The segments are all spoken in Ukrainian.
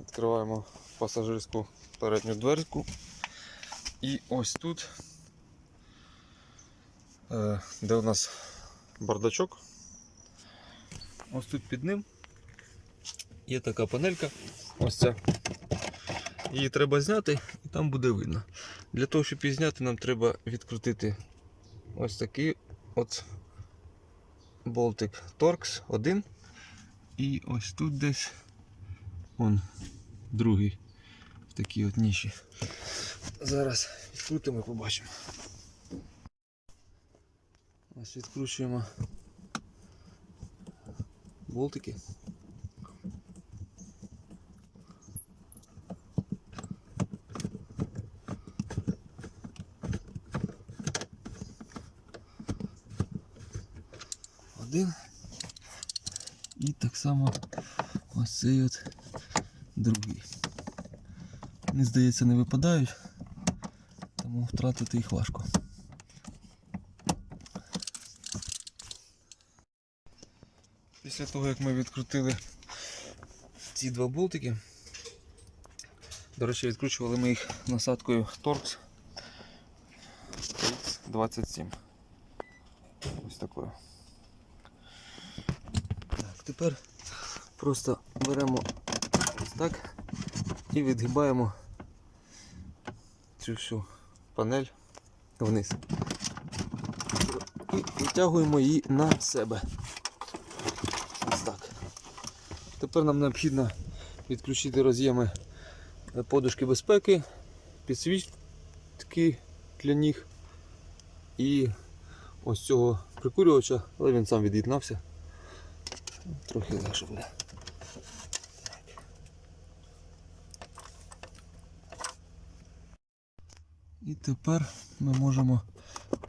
Відкриваємо пасажирську передню дверку. І ось тут, е, де у нас бардачок, ось тут під ним є така панелька. Ось ця. Її треба зняти і там буде видно. Для того, щоб її зняти, нам треба відкрутити ось такий от болтик Torx 1. І ось тут десь он другий в такій от ніші. Зараз відкрутимо і побачимо. Ось відкручуємо болтики. Один. Так само ось цей от другий. Вони, здається, не випадають, тому втратити їх важко. Після того, як ми відкрутили ці два болтики, до речі, відкручували ми їх насадкою Torx X27. Ось такою. Тепер просто беремо ось так і відгибаємо цю всю панель вниз. І витягуємо її на себе. Ось так. Тепер нам необхідно відключити роз'єми подушки безпеки, підсвітки для ніг і ось цього прикурювача, але він сам від'єднався. Трохи легше буде. І тепер ми можемо,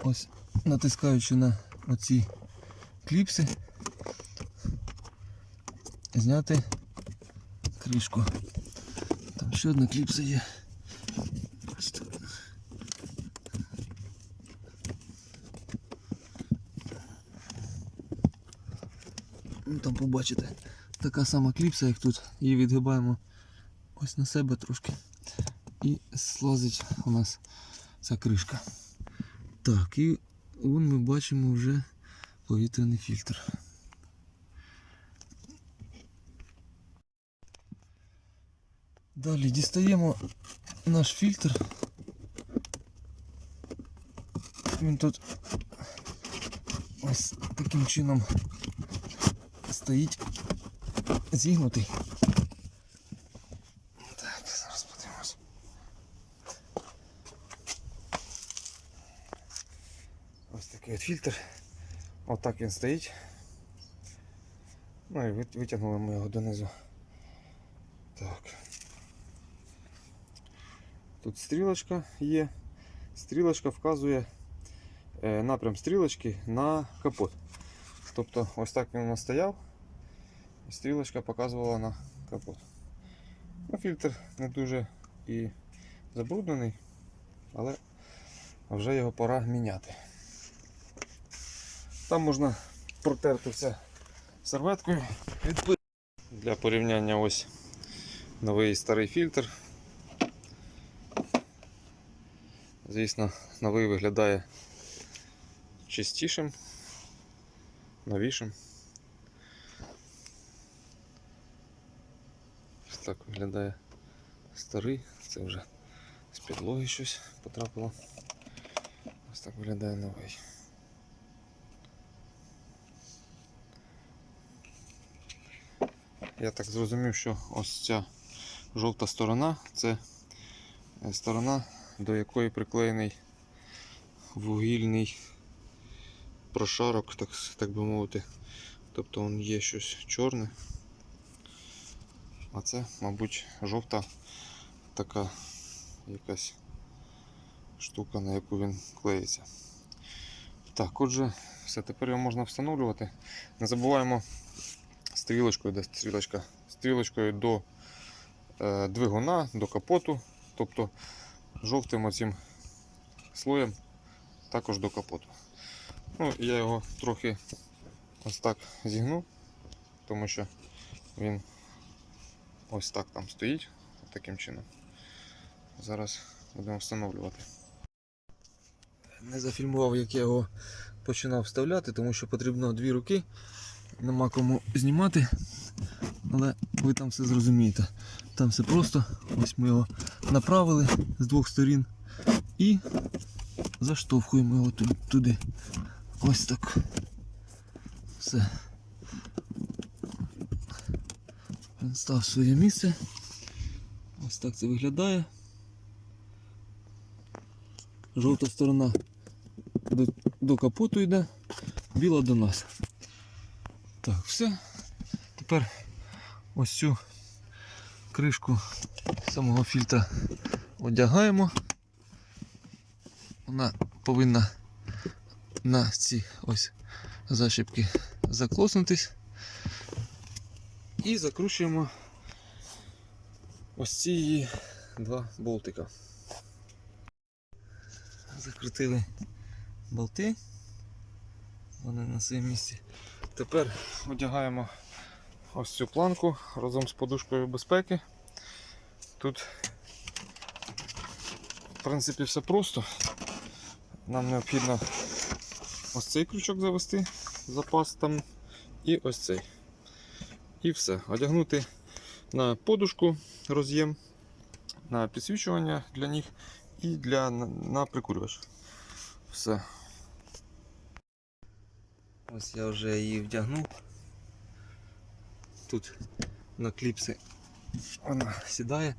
ось натискаючи на оці кліпси, зняти кришку. Там ще одна кліпса є. Ось тут. Ну, там побачите, така сама кліпса, як тут. Її відгибаємо ось на себе трошки. І слазить у нас ця кришка. Так, і вон ми бачимо вже повітряний фільтр. Далі дістаємо наш фільтр. Він тут ось таким чином стоїть зігнутий. Так, зараз подивимось. Ось такий от фільтр. Отак він стоїть. Ну і витягнули ми його донизу. Так. Тут стрілочка є. Стрілочка вказує е, напрям стрілочки на капот. Тобто ось так він у нас стояв. І стрілочка показувала на капот. Ну, фільтр не дуже і забруднений, але вже його пора міняти. Там можна протерти все серветкою Для порівняння ось новий старий фільтр. Звісно, новий виглядає чистішим, новішим. Так виглядає старий, це вже з підлоги щось потрапило. Ось так виглядає новий. Я так зрозумів, що ось ця жовта сторона це е, сторона, до якої приклеєний вугільний прошарок, так, так би мовити. Тобто он є щось чорне. А це, мабуть, жовта така якась штука, на яку він клеїться. Так, отже, все, тепер його можна встановлювати. Не забуваємо стрілочкою, де стрілочка, стрілочкою до е, двигуна, до капоту, тобто жовтим оцим слоєм також до капоту. Ну, я його трохи ось так зігну, тому що він ось так там стоїть, таким чином. Зараз будемо встановлювати. Не зафільмував, як я його починав вставляти, тому що потрібно дві руки. Нема кому знімати. Але ви там все зрозумієте. Там все просто. Ось ми його направили з двох сторін і заштовхуємо його туди. Ось так. Все. Став своє місце. Ось так це виглядає. Жовта сторона до, до капоту йде, біла до нас. Так, все. Тепер ось цю кришку самого фільтра одягаємо. Вона повинна на ці ось защіпки заклоснутись. І закручуємо ось ці її два болтика. Закрутили болти. Вони на своєму місці. Тепер одягаємо ось цю планку разом з подушкою безпеки. Тут, в принципі, все просто. Нам необхідно ось цей крючок завести, запас там, і ось цей. І все. Одягнути на подушку роз'єм, на підсвічування для них і для, на, на прикурювач. Все. Ось я вже її вдягнув. Тут на кліпси вона сідає.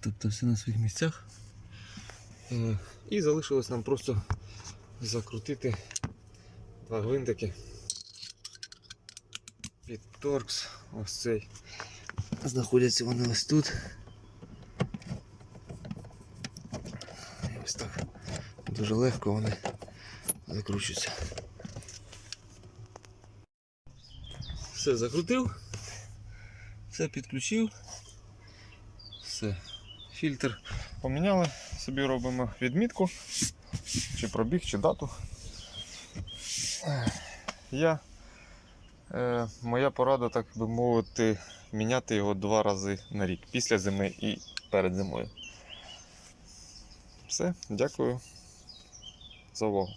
Тобто все на своїх місцях. Е, І залишилось нам просто закрутити два гвинтики під торкс. Ось цей. Знаходяться вони ось тут. Ось так. Дуже легко вони закручуються. Все закрутив, все підключив. Все. Фільтр поміняли, собі робимо відмітку, чи пробіг, чи дату. Я, е, моя порада, так би мовити, міняти його два рази на рік, після зими і перед зимою. Все, дякую за увагу.